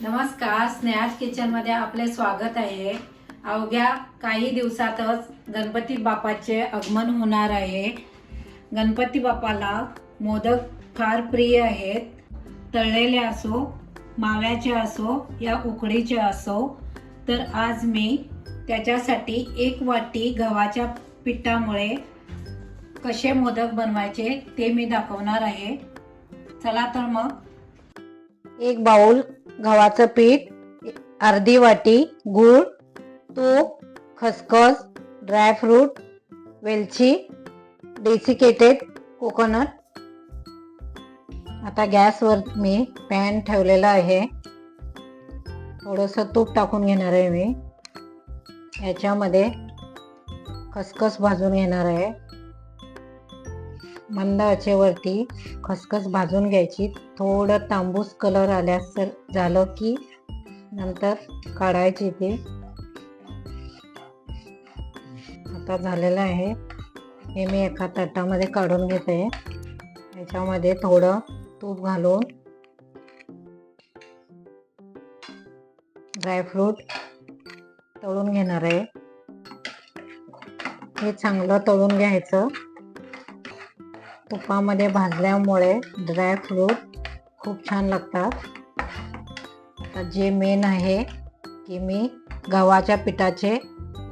नमस्कार स्नेहाज किचनमध्ये आपले स्वागत आहे. अवघ्या काही दिवसातच गणपती बाप्पाचे आगमन होणार आहे. गणपती बाप्पाला मोदक फार प्रिय आहेत. तळलेले असो माव्याचे असो या उकडीचे असो. तर आज मी त्याच्यासाठी एक वाटी गव्हाच्या पिठामुळे कसे मोदक बनवायचे ते मी दाखवणार आहे. चला तर मग. एक बाउल गव्हाचं पीठ अर्धी वाटी गूळ तूप खसखस ड्रायफ्रूट वेलची डेसिकेटेड कोकोनट. आता गॅसवर मी पॅन ठेवलेला आहे. थोडंसं तूप टाकून घेणार आहे मी. याच्यामध्ये खसखस भाजून घेणार आहे. मंद आचेवरती खसखस भाजून घ्यायची. थोडं तांबूस कलर आल्यास तर झालं की नंतर काढायची ते. आता झालेलं आहे. हे मी एका ताटामध्ये काढून घेते. याच्यामध्ये थोडं तूप घालून ड्रायफ्रूट तळून घेणार आहे. हे चांगलं तळून घ्यायचं. तुपामध्ये भाजल्यामुळे ड्रायफ्रूट खूप छान लागतात. आता जे मेन आहे की मी गव्हाच्या पिठाचे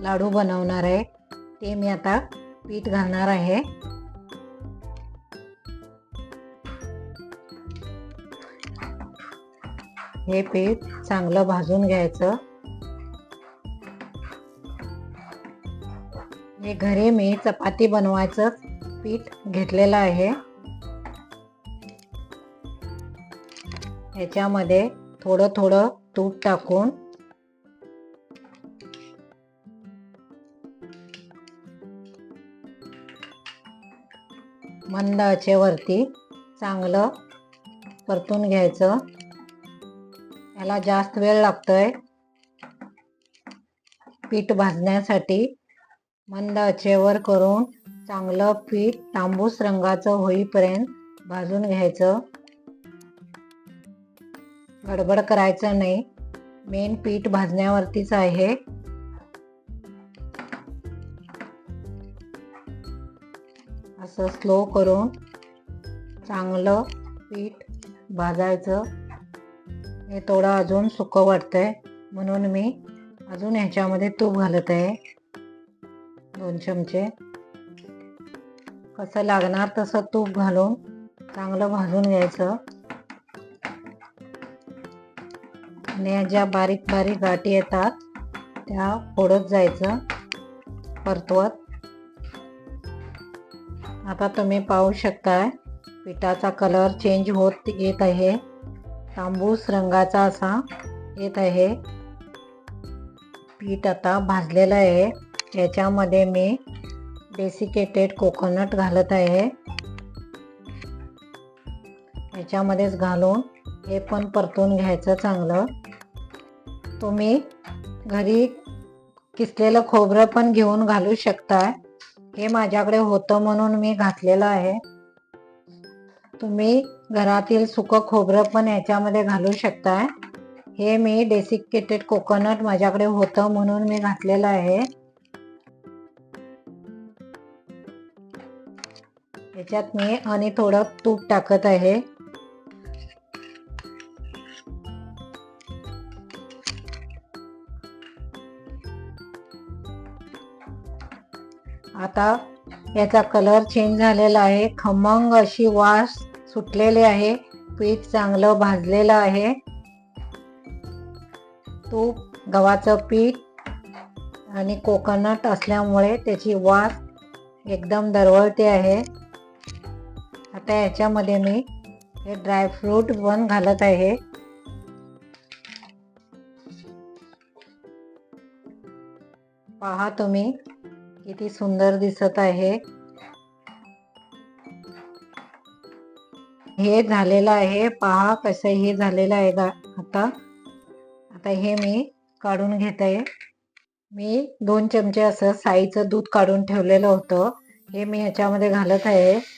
लाडू बनवणार आहे ते मी आता पीठ घालणार आहे. हे पीठ चांगलं भाजून घ्यायचं. हे घरी मी चपाती बनवायचं पीठ घेतलेलं आहे. ह्याच्यामध्ये थोडं थोडं तूप टाकून मंद आचेवरती चांगलं परतून घ्यायचं. याला जास्त वेळ लागतोय. पीठ भाजण्यासाठी मंद आचेवर करून चांगलं पीठ तांबूस रंगाचं होईपर्यंत भाजून घ्यायचं. गडबड करायचं नाही. मेन पीठ भाजण्यावरतीच आहे. असं स्लो करून चांगलं पीठ भाजायचं. हे थोडं अजून सुकं वाटतंय. म्हणून मी अजून ह्याच्यामध्ये तूप घालत आहे. दोन चमचे. कसं लागणार तसं तूप घालून चांगलं भाजून घ्यायचं. आणि ज्या बारीक बारीक गाठी येतात त्या फोडत जायचं परतवत. आता तुम्ही पाहू शकताय पिठाचा कलर चेंज होत येत आहे. तांबूस रंगाचा असा येत आहे. पीठ आता भाजलेलं आहे. याच्यामध्ये मी डेसिकेटेड कोकोनट घालत आहे. याच्यामध्येच घालून हे पण परतून घ्यायचं चांगलं. तुम्ही घरी किसलेलं खोबरं पण घेऊन घालू शकता हे माझ्याकडे होतं म्हणून मी घातलेलं आहे. तुम्ही घरातील सुकं खोबरं पण याच्यामध्ये घालू शकताय. हे मी डेसिकेटेड कोकोनट माझ्याकडे होतं म्हणून मी घातलेलं आहे. याच्यात मी आणि थोडं तूप टाकत आहे. आता याचा कलर चेंज झालेला आहे. खमंग अशी वास सुटलेली आहे. पीठ चांगलं भाजलेलं आहे. तूप गव्हाचं पीठ आणि कोकोनट असल्यामुळे त्याची वास एकदम दरवळते आहे. आता याच्यामध्ये मी हे ड्रायफ्रूट पण घालत आहे. पहा तुम्ही किती सुंदर दिसत आहे. हे झालेलं आहे. पहा कसं हे झालेलं आहे आता. आता हे मी काढून घेत. आहे मी दोन चमचे असं साईचं दूध काढून ठेवलेलं होतं. हे मी ह्याच्यामध्ये घालत आहे.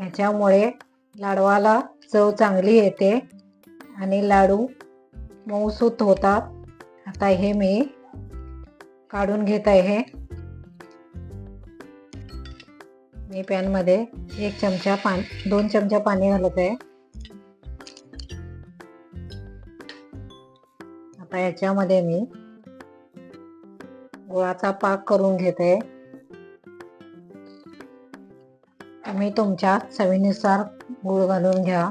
ह्याच्यामुळे लाडवाला चव चांगली येते आणि लाडू मऊसूत होतात. आता हे मी काढून घेत आहे. मी पॅनमध्ये एक चमचा पान दोन चमचा पाणी घालत आहे. आता याच्यामध्ये मी गुळाचा पाक करून घेते. तुम्ही तुमच्या चवीनुसार गूळ घालून घ्या.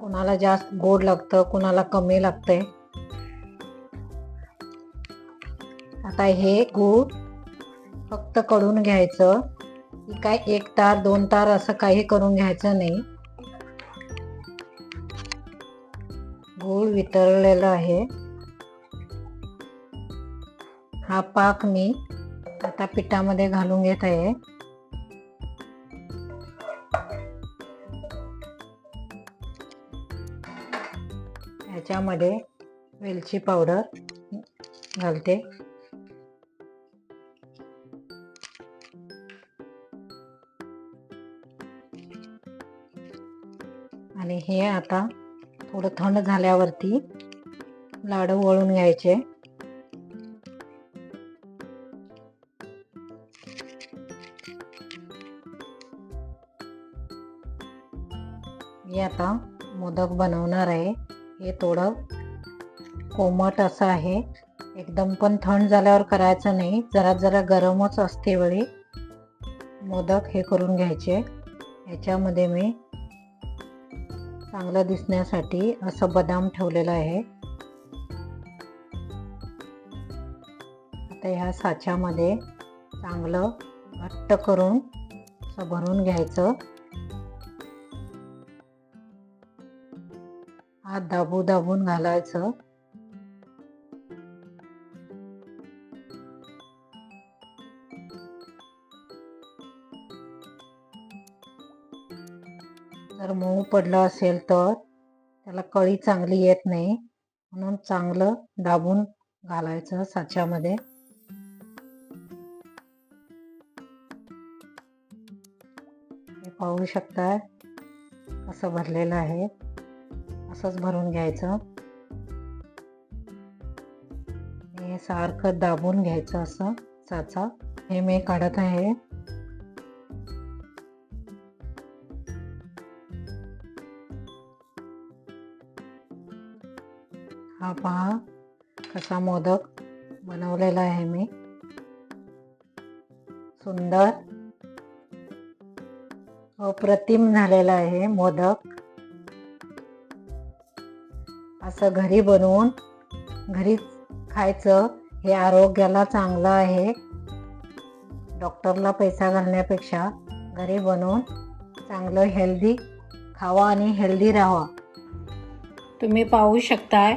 कुणाला जास्त गोड लागतं कुणाला कमी लागतंय. आता हे गूळ फक्त कडून घ्यायचं. काय एक तार दोन तार असं काही करून घ्यायचं नाही. गूळ वितळलेलं आहे. हा पाक मी आता पिठामध्ये घालून घेत. आहे ह्याच्यामध्ये वेलची पावडर घालते. आणि हे आता थोडं थंड झाल्यावरती लाडू वळून घ्यायचे. मी आता मोदक बनवणार आहे. हे थोडं कोमट असं आहे. एकदम पण थंड झाल्यावर करायचं नाही. जरा जरा गरमच असते वेळी मोदक हे करून घ्यायचे. याच्यामध्ये मी चांगलं दिसण्यासाठी असं बदाम ठेवलेलं आहे. आता ह्या साच्यामध्ये चांगलं घट्ट करून असं भरून घ्यायचं. हात दाबू दाबून घालायचं. जर मऊ पडलं असेल तर त्याला कळी चांगली येत नाही म्हणून चांगलं दाबून घालायचं साच्यामध्ये. हे पाहू शकता कसं भरलेलं आहे. असंच भरून घ्यायचं. हे सारखं दाबून घ्यायचं असं साचा. हे मी काढत आहे. हा पहा कसा मोदक बनवलेला आहे मी. सुंदर अप्रतिम झालेला आहे मोदक. असं घरी बनवून घरीच खायचं हे आरोग्याला चांगलं आहे. डॉक्टरला पैसा घालण्यापेक्षा घरी बनवून चांगलं हेल्दी खावा आणि हेल्दी राहावा. तुम्ही पाहू शकताय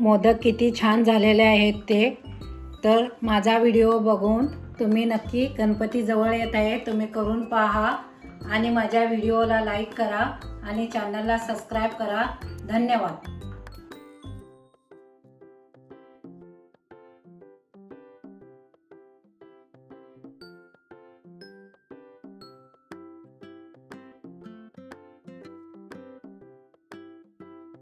मोदक किती छान झालेले आहेत ते. तर माझा व्हिडिओ बघून तुम्ही नक्की गणपतीजवळ येत आहे तुम्ही करून पहा आणि माझ्या व्हिडिओला लाईक करा आणि चॅनलला सबस्क्राईब करा. धन्यवाद.